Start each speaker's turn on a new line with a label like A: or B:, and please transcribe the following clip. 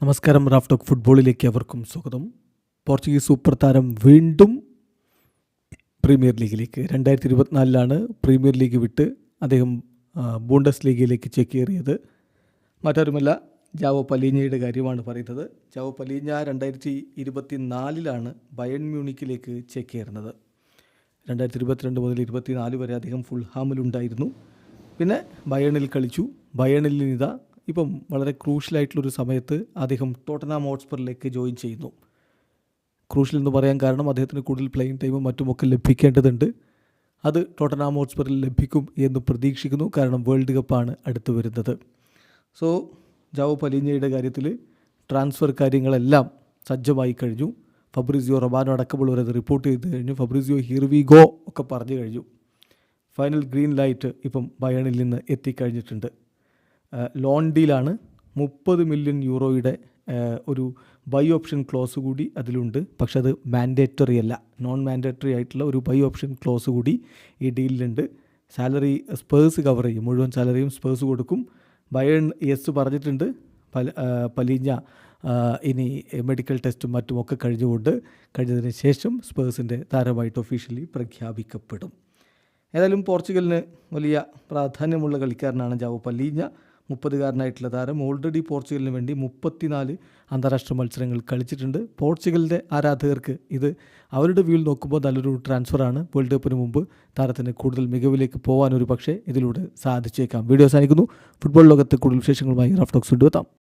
A: നമസ്കാരം റാഫ്റ്റോക്ക് ഫുട്ബോളിലേക്ക് അവർക്കും സ്വാഗതം. പോർച്ചുഗീസ് സൂപ്പർ താരം വീണ്ടും പ്രീമിയർ ലീഗിലേക്ക്. രണ്ടായിരത്തി ഇരുപത്തിനാലിലാണ് പ്രീമിയർ ലീഗ് വിട്ട് അദ്ദേഹം ബൂണ്ടസ് ലീഗിലേക്ക് ചെക്കേറിയത്. മറ്റാരുമല്ല ജാവോ പലീഞ്ഞയുടെ കാര്യമാണ് പറയുന്നത്. ജാവോ പലീഞ്ഞ രണ്ടായിരത്തി ഇരുപത്തി നാലിലാണ് ബയൺ മ്യൂണിക്കിലേക്ക് ചെക്കേറുന്നത്. രണ്ടായിരത്തി ഇരുപത്തിരണ്ട് മുതൽ ഇരുപത്തിനാല് വരെ അദ്ദേഹം ഫുൾഹാമിലുണ്ടായിരുന്നു. പിന്നെ ബയണിൽ കളിച്ചു. ബയണിൽ നിന്നിതാ ഇപ്പം വളരെ ക്രൂഷ്യലായിട്ടുള്ളൊരു സമയത്ത് അദ്ദേഹം ടോട്ടനാം ഹോട്ട്സ്പറിലേക്ക് ജോയിൻ ചെയ്യുന്നു. ക്രൂഷ്യൽ എന്ന് പറയാൻ കാരണം അദ്ദേഹത്തിന് കൂടുതൽ പ്ലെയിൻ ടൈമും മറ്റുമൊക്കെ ലഭിക്കേണ്ടതുണ്ട്. അത് ടോട്ടനാം ഹോട്ട്സ്പറിൽ ലഭിക്കും എന്ന് പ്രതീക്ഷിക്കുന്നു. കാരണം വേൾഡ് കപ്പാണ് അടുത്ത് വരുന്നത്. സോ ജാവോ പലീഞ്ഞയുടെ കാര്യത്തിൽ ട്രാൻസ്ഫർ കാര്യങ്ങളെല്ലാം സജ്ജമായി കഴിഞ്ഞു. ഫബ്രിസിയോ റൊബാനോ അടക്കമുള്ളവർ അത് റിപ്പോർട്ട് ചെയ്ത് കഴിഞ്ഞു. ഫബ്രിസിയോ ഹിർവി ഗോ ഒക്കെ പറഞ്ഞു കഴിഞ്ഞു. ഫൈനൽ ഗ്രീൻ ലൈറ്റ് ഇപ്പം ബയണിൽ നിന്ന് എത്തിക്കഴിഞ്ഞിട്ടുണ്ട്. ലോൺ ഡീലാണ് മുപ്പത് മില്യൺ യൂറോയുടെ ഒരു ബൈ ഓപ്ഷൻ ക്ലോസ് കൂടി അതിലുണ്ട്. പക്ഷെ അത് മാൻഡേറ്ററി അല്ല. നോൺ മാൻഡേറ്ററി ആയിട്ടുള്ള ഒരു ബൈ ഓപ്ഷൻ ക്ലോസ് കൂടി ഈ ഡീലിലുണ്ട്. സാലറി സ്പേഴ്സ് കവർ ചെയ്യും. മുഴുവൻ സാലറിയും സ്പേഴ്സ് കൊടുക്കും. ബയൺ യെസ് പറഞ്ഞിട്ടുണ്ട്. പല പലിഞ്ഞ പലീഞ്ഞ ഇനി മെഡിക്കൽ ടെസ്റ്റും മറ്റുമൊക്കെ കഴിഞ്ഞുകൊണ്ട് കഴിഞ്ഞതിന് ശേഷം സ്പേഴ്സിന്റെ താരമായിട്ട് ഒഫീഷ്യലി പ്രഖ്യാപിക്കപ്പെടും. ഏതായാലും പോർച്ചുഗലിന് വലിയ പ്രാധാന്യമുള്ള കളിക്കാരനാണ് ജാവോ പല്ലീഞ്ഞ മുപ്പതുകാരനായിട്ടുള്ള താരം ഓൾറെഡി പോർച്ചുഗലിന് വേണ്ടി മുപ്പത്തിനാല് അന്താരാഷ്ട്ര മത്സരങ്ങൾ കളിച്ചിട്ടുണ്ട്. പോർച്ചുഗലിന്റെ ആരാധകർക്ക് ഇത് അവരുടെ വ്യൂവിൽ നോക്കുമ്പോൾ നല്ലൊരു ട്രാൻസ്ഫറാണ് വേൾഡ് കപ്പിന് മുമ്പ് താരത്തിന് കൂടുതൽ മികവിലേക്ക് പോകാൻ ഒരു പക്ഷേ ഇതിലൂടെ സാധിച്ചേക്കാം. വീഡിയോ അവസാനിക്കുന്നു. ഫുട്ബോൾ ലോകത്ത് കൂടുതൽ വിശേഷങ്ങളുമായി റഫ്ടോക്സ് കൊണ്ടുവെത്താം.